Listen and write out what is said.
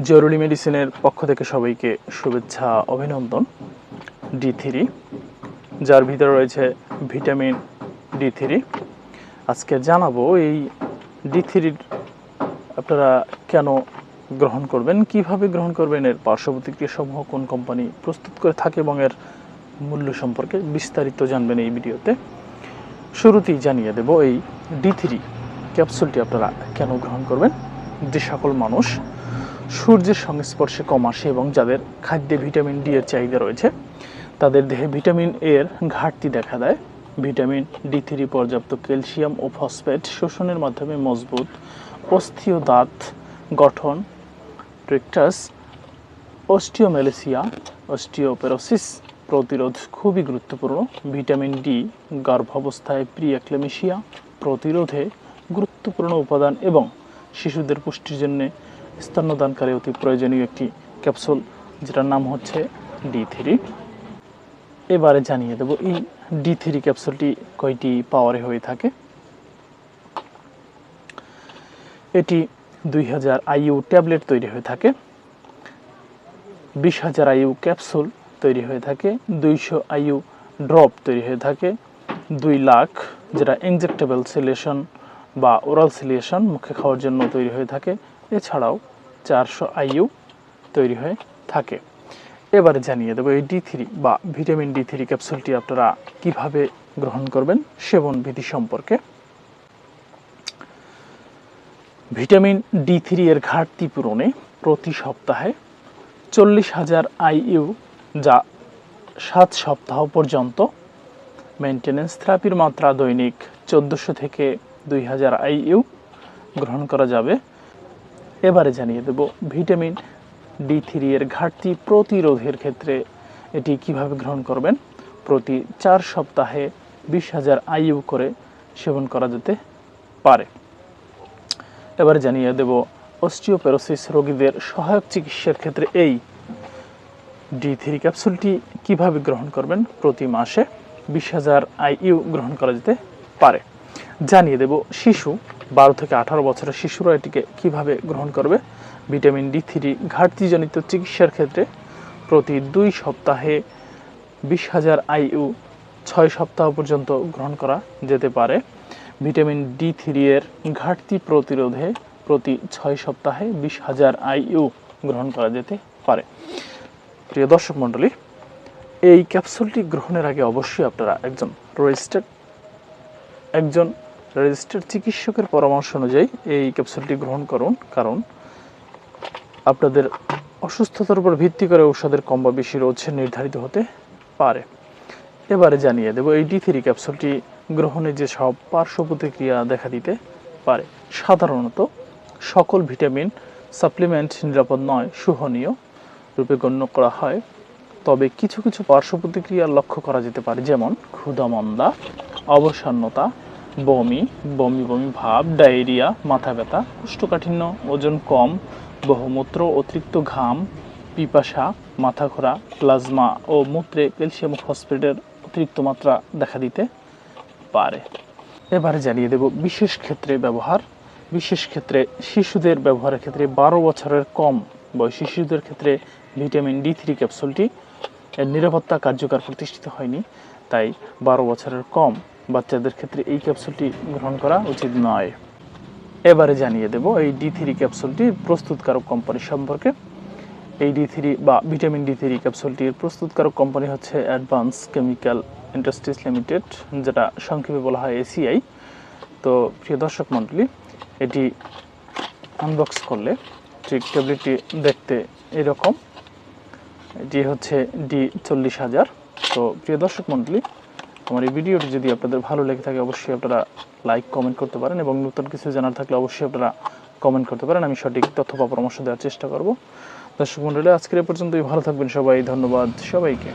জরুরি মেডিসিনের পক্ষ থেকে সবাইকে শুভেচ্ছা, অভিনন্দন। ডি থ্রি যার ভিতরে রয়েছে ভিটামিন ডি থ্রি আজকে জানাব এই ডি থ্রির আপনারা কেন গ্রহণ করবেন, কীভাবে গ্রহণ করবেন, এর পার্শ্ব সমূহ কোন কোম্পানি প্রস্তুত করে থাকে এবং এর মূল্য সম্পর্কে বিস্তারিত জানবেন এই ভিডিওতে। শুরুতেই জানিয়ে দেব এই ডি থ্রি ক্যাপসুলটি আপনারা কেন গ্রহণ করবেন। যে সকল মানুষ সূর্যের সংস্পর্শে কম আসে এবং যাদের খাদ্যে ভিটামিন ডি এর চাহিদা রয়েছে, তাদের দেহে ভিটামিন এর ঘাটতি দেখা দেয়। ভিটামিন ডি থ্রি পর্যাপ্ত ক্যালসিয়াম ও ফসফেট শোষণের মাধ্যমে মজবুত অস্থি ও দাঁত গঠন, ট্রিকটাস, অস্টিওমেলেসিয়া, অস্টিওপেরোসিস প্রতিরোধ খুবই গুরুত্বপূর্ণ। ভিটামিন ডি গর্ভাবস্থায় প্রিয়াক্লেমেশিয়া প্রতিরোধে গুরুত্বপূর্ণ উপাদান এবং শিশুদের পুষ্টির জন্য স্তন্যদানকারী অতি প্রয়োজনীয় একটি ক্যাপসুল, যেটার নাম হচ্ছে ডি থ্রি। এবারে জানিয়ে দেব, এই ডি থ্রি ক্যাপসুলটি কয়টি পাওয়ারে হয়ে থাকে? এটি দুই হাজার আইইউ ট্যাবলেট তৈরি হয়ে থাকে, বিশ হাজার আইইউ ক্যাপসুল তৈরি হয়ে থাকে, দুইশো আইইউ ড্রপ তৈরি হয়ে থাকে, দুই লাখ, যেটা ইনজেক্টেবল সিলেশন বা ওরাল সিলিয়েশন মুখে খাওয়ার জন্য তৈরি হয়ে থাকে। এছাড়াও চারশো আইইউ তৈরি হয়ে থাকে। এবারে জানিয়ে দেবো এই ডি থ্রি বা ভিটামিন ডি থ্রি ক্যাপসুলটি আপনারা কীভাবে গ্রহণ করবেন সেবন বিধি সম্পর্কে। ভিটামিন ডি থ্রি এর ঘাটতি পূরণে প্রতি সপ্তাহে চল্লিশ হাজার আইইউ যা সাত সপ্তাহ পর্যন্ত মেনটেনেন্স থেরাপির মাত্রা দৈনিক চোদ্দোশো থেকে দুই হাজার আইইউ গ্রহণ করা যাবে। এবারে জানিয়ে দেব, ভিটামিন ডি থ্রি এর ঘাটতি প্রতিরোধের ক্ষেত্রে এটি কীভাবে গ্রহণ করবেন? প্রতি চার সপ্তাহে বিশ হাজার আইইউ করে সেবন করা যেতে পারে। এবারে জানিয়ে দেব, অস্টিওপেরোসিস রোগীদের সহায়ক চিকিৎসার ক্ষেত্রে এই ডি থ্রি ক্যাপসুলটি কীভাবে গ্রহণ করবেন? প্রতি মাসে বিশ হাজার আইইউ গ্রহণ করা যেতে পারে। জানিয়ে দেব, শিশু বারো থেকে আঠারো বছরের শিশুরা এটিকে কীভাবে গ্রহণ করবে? ভিটামিন ডি থ্রি ঘাটতিজনিত চিকিৎসার ক্ষেত্রে প্রতি দুই সপ্তাহে বিশ হাজার আইইউ ছয় সপ্তাহ পর্যন্ত গ্রহণ করা যেতে পারে। ভিটামিন ডি থ্রি এর ঘাটতি প্রতিরোধে প্রতি ছয় সপ্তাহে বিশ হাজার আইইউ গ্রহণ করা যেতে পারে। প্রিয় দর্শক মণ্ডলী, এই ক্যাপসুলটি গ্রহণের আগে অবশ্যই আপনারা একজন রেজিস্টার্ড একজন রেজিস্টার্ড চিকিৎসকের পরামর্শ অনুযায়ী এই ক্যাপসুলটি গ্রহণ করুন, কারণ আপনাদের অসুস্থতার উপর ভিত্তি করে ঔষধের কম বা বেশি রোজ নির্ধারিত হতে পারে। এবারে জানিয়ে দেব, এই ডি থ্রি ক্যাপসুলটি গ্রহণে যে সব পার্শ্ব প্রতিক্রিয়া দেখা দিতে পারে, সাধারণত সকল ভিটামিন, সাপ্লিমেন্ট, নিরাপদ নয় শুহনীয় রূপে গণ্য করা হয়। তবে কিছু কিছু পার্শ্ব প্রতিক্রিয়া লক্ষ্য করা যেতে পারে, যেমন ক্ষুধামন্দা, অবসন্নতা বমি বমি বমি ভাব, ডায়রিয়া, মাথা ব্যথা, কোষ্ঠকাঠিন্য, ওজন কম, বহুমূত্র, অতিরিক্ত ঘাম, পিপাসা, মাথা ঘোরা, প্লাজমা ও মূত্রে ক্যালসিয়াম ফসফেটের অতিরিক্ত মাত্রা দেখা দিতে পারে। এবারে জানিয়ে দেব বিশেষ ক্ষেত্রে ব্যবহার। বিশেষ ক্ষেত্রে শিশুদের ব্যবহারের ক্ষেত্রে বারো বছরের কম বয়সী শিশুদের ক্ষেত্রে ভিটামিন ডি থ্রি ক্যাপসুলটি এর নিরাপত্তা কার্যকর প্রতিষ্ঠিত হয়নি, তাই বারো বছরের কম বাচ্চাদের ক্ষেত্রে এই ক্যাপসুলটি গ্রহণ করা উচিত নয়। এবারে জানিয়ে দেব, এই ডি থ্রি ক্যাপসুলটি প্রস্তুতকারক কোম্পানি সম্পর্কে। এই ডি থ্রি বা ভিটামিন ডি থ্রি ক্যাপসুলটির প্রস্তুতকারক কোম্পানি হচ্ছে অ্যাডভান্স কেমিক্যাল ইন্ডাস্ট্রিজ লিমিটেড, যেটা সংক্ষেপে বলা হয় এসিআই। তো প্রিয় দর্শক মণ্ডলী, এটি আনবক্স করলে ঠিক ট্যাবলেটটি দেখতে এরকম। এটি হচ্ছে ডি চল্লিশ হাজার। তো প্রিয় দর্শক মণ্ডলী আমার এই ভিডিওটি যদি আপনাদের ভালো লেগে থাকে, অবশ্যই আপনারা লাইক কমেন্ট করতে পারেন এবং নতুন কিছু জানার থাকলে অবশ্যই আপনারা কমেন্ট করতে পারেন। আমি সঠিক তথ্য বা পরামর্শ দেওয়ার চেষ্টা করব। দর্শক মন্ডলী আজকের এ পর্যন্তই। ভালো থাকবেন সবাই। ধন্যবাদ সবাইকে।